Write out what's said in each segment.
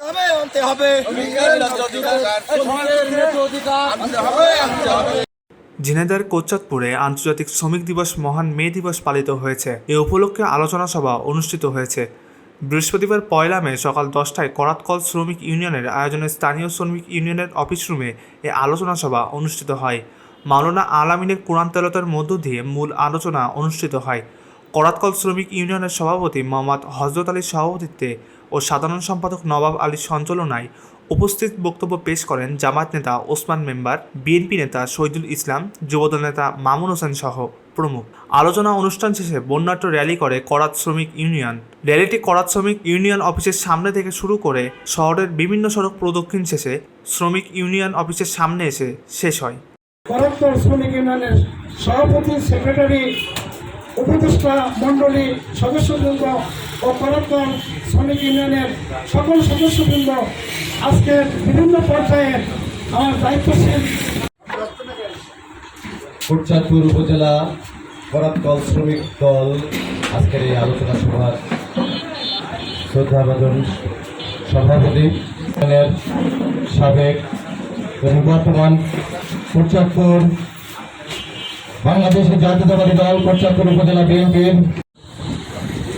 হবে আনতে হবে। ঝিনাইদহের কোচ্চাদপুরে আন্তর্জাতিক শ্রমিক দিবস মহান মে দিবস পালিত হয়েছে। এ উপলক্ষে আলোচনা সভা অনুষ্ঠিত হয়েছে। বৃহস্পতিবার পয়লা মে সকাল দশটায় করাতকল শ্রমিক ইউনিয়নের আয়োজনে স্থানীয় শ্রমিক ইউনিয়নের অফিস রুমে এ আলোচনা সভা অনুষ্ঠিত হয়। মাওলানা আলামিনের কোরআন তেলতার মধ্য দিয়ে মূল আলোচনা অনুষ্ঠিত হয়। করাতকল শ্রমিক ইউনিয়নের সভাপতি মোহাম্মদ হজরত আলীর সভাপতিত্বে ও সাধারণ সম্পাদক নবাব আলীর সঞ্চালনায় উপস্থিত বক্তব্য পেশ করেন জামাত নেতা ওসমান মেম্বার, বিএনপি নেতা শহীদুল ইসলাম, যুবদল নেতা মামুন হোসেন সহ প্রমুখ। আলোচনা অনুষ্ঠান শেষে বন্যাঢ্য র্যালি করে করাত শ্রমিক ইউনিয়ন। র্যালিটি করাত শ্রমিক ইউনিয়ন অফিসের সামনে থেকে শুরু করে শহরের বিভিন্ন সড়ক প্রদক্ষিণ শেষে শ্রমিক ইউনিয়ন অফিসের সামনে এসে শেষ হয়। শ্রমিক ইউনিয়নের সভাপতি, সেক্রেটারি উপদেষ্টা মণ্ডলী সদস্যবৃন্দ ও খড়গপুর শ্রমিক ইউনিয়নের সকল সদস্যবৃন্দ, আজকের বিভিন্ন পর্যায়ে আমার দায়িত্বশীল কোটচাঁদপুর উপজেলা বরাতকল শ্রমিক দল আজকের এই আলোচনা সভার শ্রদ্ধাভাজন সভাপতি সাবেক এবং বর্তমান কোটচাঁদপুর বাংলাদেশের জাতীয়তাবাদী দল কোটচাঁদপুর উপজেলা বিএনপির।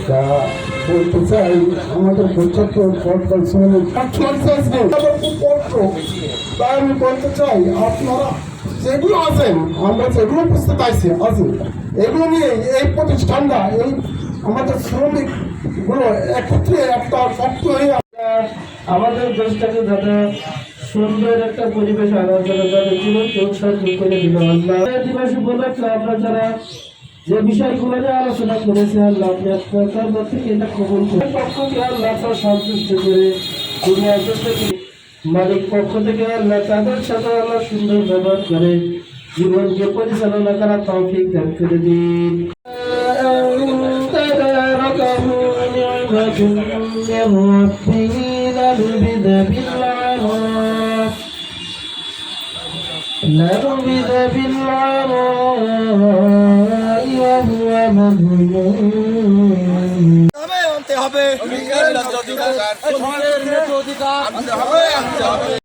তা বলতে চাই আমাদের তাই আমি বলতে চাই আপনারা যেগুলো আছেন আমরা যেগুলো বুঝতে পাইছি আছেন এগুলো নিয়ে এই প্রতিষ্ঠানটা এই আমাদের শ্রমিকগুলো একত্রে একটা শক্ত হয়ে আমাদের দেশটাকে যাতে সুন্দর একটা পরিবেশ আনার জন্য যাতে জীবনকে উৎসর্গ করে দিল আল্লাহ এই দিবস উপলক্ষে আমরা যারা যে বিষয়গুলো নিয়ে আলোচনা করেছি আল্লাহ আপনি আপনার তরফ থেকে এটা কবুল করে পক্ষকে আল্লাহ আপনার সন্তুষ্ট করে দুনিয়ার থেকে মালিক পক্ষ থেকে আল্লাহ তাদের সাথে আল্লাহ সুন্দর ব্যবহার করে জীবনকে পরিচালনা করার তৌফিক দান করে দিন تداركه نعمة من ربه لنبذ بالعراء لنبذ بالعراء وهو مذموم হবে আনতে হবে